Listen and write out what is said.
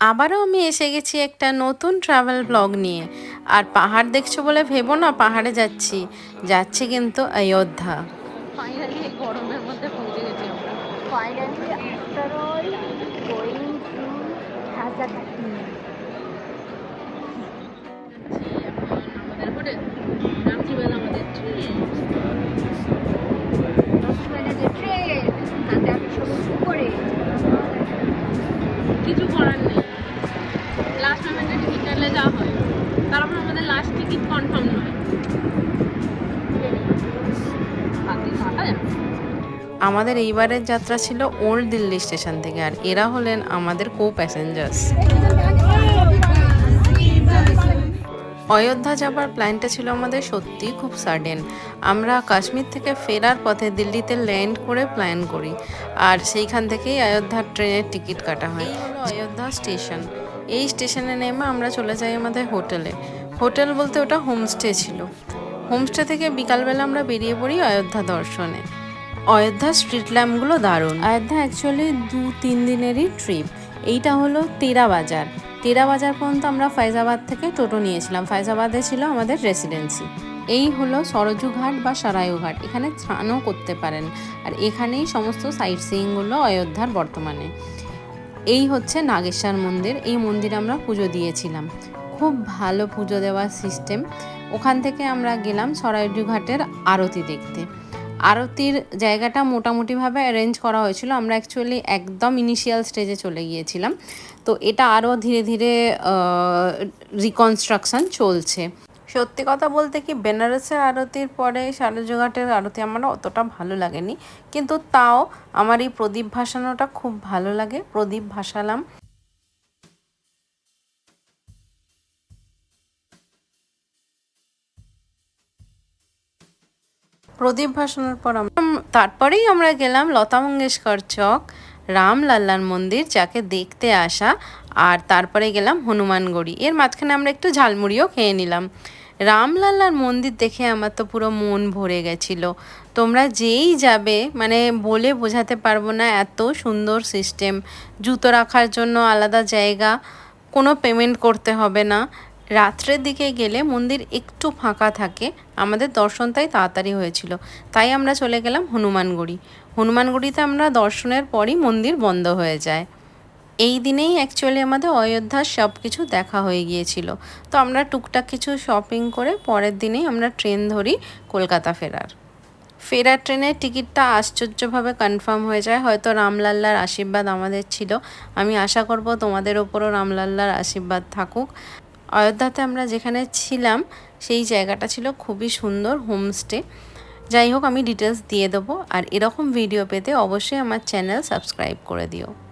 আবারও আমি এসে গেছি একটা নতুন ট্রাভেল ব্লগ নিয়ে। আর পাহাড় দেখছ বলে ভেবো না পাহাড়ে যাচ্ছি। যাচ্ছি কিন্তু অযোধ্যা। ফাইনালি গরমের মধ্যে পৌঁছে গেছি আমরা। Finally, after all, going to last মোমেন্টে টিকিট কাটলে যা হয়। তারপর আমাদের লাস্ট টিকিট কনফার্ম নয়। আমাদের এইবারের যাত্রা ছিল ওল্ড দিল্লি স্টেশন থেকে আর এরা হলেন আমাদের কো প্যাসেঞ্জার্স অযোধ্যা যাবার প্ল্যানটা ছিল আমাদের সত্যিই খুব সাডেন আমরা কাশ্মীর থেকে ফেরার পথে দিল্লিতে ল্যান্ড করে প্ল্যান করি। আর সেইখান থেকেই অযোধ্যার ট্রেনের টিকিট কাটা হয়। অযোধ্যা স্টেশন এই স্টেশনে নেমে আমরা চলে যাই আমাদের হোটেলে। হোটেল বলতে ওটা হোমস্টে ছিল। হোমস্টে থেকে বিকালবেলা আমরা বেরিয়ে পড়ি অযোধ্যা দর্শনে। অযোধ্যা স্ট্রিট ল্যাম্পগুলো দারুণ। অযোধ্যা অ্যাকচুয়ালি দু তিন দিনেরই ট্রিপ এইটা হলো তেরা বাজার। তেরা বাজার পর্যন্ত আমরা ফাইজাবাদ থেকে টোটো নিয়েছিলাম। ফাইজাবাদে ছিল আমাদের রেসিডেন্সি এই হলো সরজু ঘাট বা সারায়ু ঘাট। এখানে স্নানও করতে পারেন। আর এখানেই সমস্ত সাইট সিইংগুলো অযোধ্যার বর্তমানে। এই হচ্ছে নাগেশ্বর মন্দির। এই মন্দিরে আমরা পুজো দিয়েছিলাম। খুব ভালো পুজো দেওয়ার সিস্টেম ওখান থেকে আমরা গেলাম সরাইডু ঘাটের আরতি দেখতে। আরতির জায়গাটা মোটামুটিভাবে অ্যারেঞ্জ করা হয়েছিল। আমরা অ্যাকচুয়ালি একদম ইনিশিয়াল স্টেজে চলে গিয়েছিলাম। তো এটা আরও ধীরে ধীরে রিকনস্ট্রাকশন চলছে। সত্যি কথা বলতে কি বেনারসের আরতির পরে সারজঘাটের আরতি আমার অতটা ভালো লাগেনি। কিন্তু তাও আমার এই প্রদীপ ভাসানোটা খুব ভালো লাগে। প্রদীপ ভাসালাম। প্রদীপ ভাসানোর পর তারপরেই আমরা গেলাম লতা মঙ্গেশকর চক রামলাল্লার মন্দির, যাকে দেখতে আসা, আর তারপরে গেলাম হনুমানগড়ি। এর মাঝখানে আমরা একটু ঝালমুড়িও খেয়ে নিলাম। রামলাল্লার মন্দির দেখে আমার তো পুরো মন ভরে গেছিল। তোমরা যেই যাবে মানে বলে বোঝাতে পারব না, এত সুন্দর সিস্টেম জুতো রাখার জন্য আলাদা জায়গা, কোনো পেমেন্ট করতে হবে না। রাত্রের দিকে গেলে মন্দির একটু ফাঁকা থাকে। আমাদের দর্শন তাই তাড়াতাড়ি হয়েছিল। তাই আমরা চলে গেলাম হনুমানগড়ি। হনুমানগড়িতে আমরা দর্শনের পরই মন্দির বন্ধ হয়ে যায়। এই দিনেই অ্যাকচুয়ালি আমাদের অযোধ্যার সব কিছু দেখা হয়ে গিয়েছিল। তো আমরা টুকটাক কিছু শপিং করে পরের দিনেই আমরা ট্রেন ধরি কলকাতা ফেরার। ফেরার ট্রেনের টিকিটটা আশ্চর্যভাবে কনফার্ম হয়ে যায়। হয়তো রামলাল্লার আশীর্বাদ আমাদের ছিল। আমি আশা করব তোমাদের ওপরও রামলাল্লার আশীর্বাদ থাকুক। অযোধ্যাতে আমরা যেখানে ছিলাম, সেই জায়গাটা ছিল খুবই সুন্দর হোমস্টে। যাই হোক, আমি ডিটেলস দিয়ে দেবো। আর এরকম ভিডিও পেতে অবশ্যই আমার চ্যানেল সাবস্ক্রাইব করে দিও।